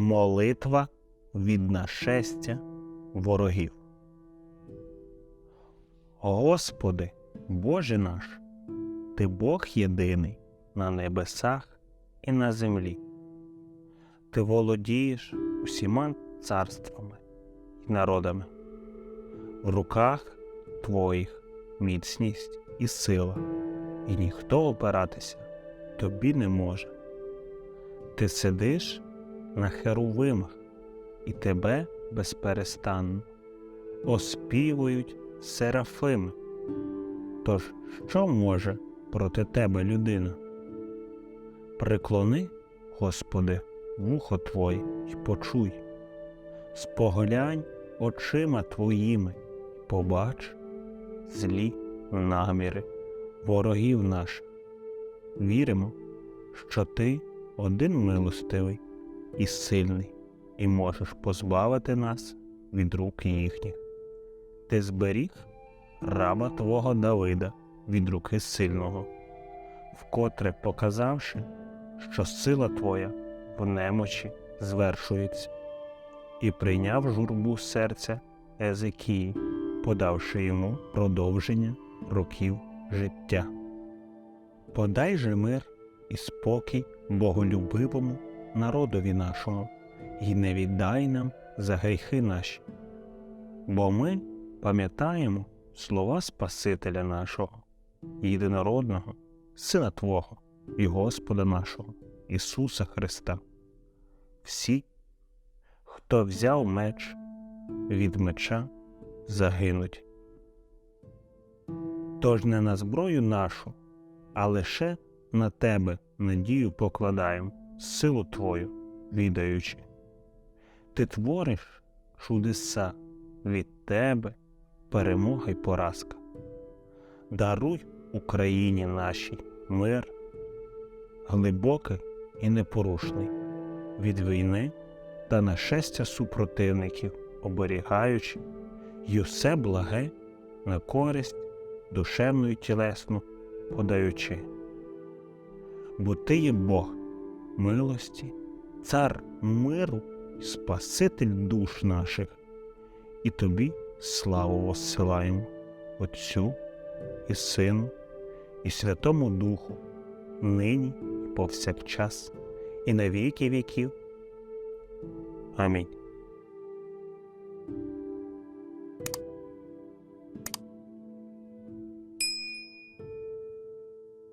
Молитва від нашестя ворогів. Господи, Боже наш, Ти Бог єдиний на небесах і на землі. Ти володієш усіма царствами і народами. В руках Твоїх міцність і сила, і ніхто опиратися тобі не може. Ти сидиш на херувимах, і тебе безперестанно оспівують серафими. Тож що може проти тебе людина? Приклони, Господи, вухо Твоє й почуй, споглянь очима Твоїми, й побач злі наміри ворогів наших. Віримо, що Ти один милостивий і сильний, і можеш позбавити нас від рук їхніх. Ти зберіг раба Твого Давида від руки сильного, вкотре показавши, що сила Твоя в немочі звершується, і прийняв журбу серця Езекії, подавши йому продовження років життя. Подай же мир і спокій боголюбивому народові нашому, і не віддай нам за гріхи наші. Бо ми пам'ятаємо слова Спасителя нашого, єдинородного, Сина Твого і Господа нашого, Ісуса Христа. Всі, хто взяв меч, від меча загинуть. Тож не на зброю нашу, а лише на тебе надію покладаємо, силу Твою відаючи. Ти твориш чудеса від тебе, перемога й поразка. Даруй Україні нашій мир, глибокий і непорушний, від війни та нашестя супротивників, оберігаючи й усе благе на користь душевну й тілесну подаючи. Бо ти є Бог милості, цар миру і Спаситель душ наших, і тобі славу воссилаємо Отцю і Сину, і Святому Духу, нині і повсякчас, і на віки віків. Амінь.